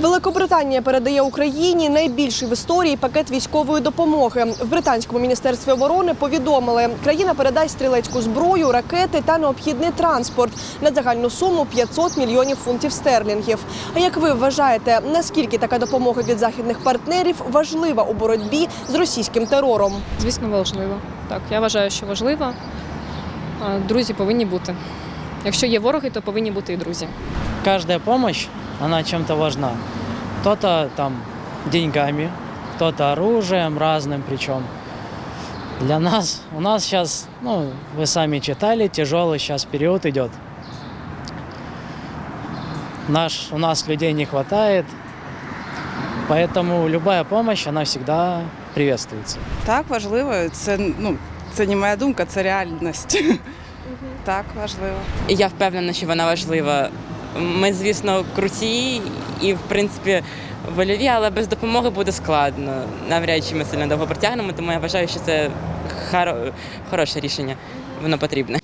Великобританія передає Україні найбільший в історії пакет військової допомоги. В британському міністерстві оборони повідомили, країна передасть стрілецьку зброю, ракети та необхідний транспорт на загальну суму 500 мільйонів фунтів стерлінгів. А як ви вважаєте, наскільки така допомога від західних партнерів важлива у боротьбі з російським терором? Звісно, важливо. Так, я вважаю, що важливо. А, Друзі повинні бути. Якщо є вороги, то повинні бути і друзі каждая помощь, она чем-то важна. Кто-то там деньгами, кто-то оружием разным причем. Для нас, у нас сейчас, ну, вы сами читали, тяжелый сейчас период идет. Наш, у нас людей не хватает, поэтому любая помощь, она всегда приветствуется. Так, важливо. Це ну це не моя думка, це реальність. Так, важливо. І я впевнена, що вона важлива. ми, звісно, круті і, в принципі, вольові, але без допомоги буде складно. Навряд чи ми сильно довго протягнемо, тому я вважаю, що це хоро- хороше рішення. Воно потрібне.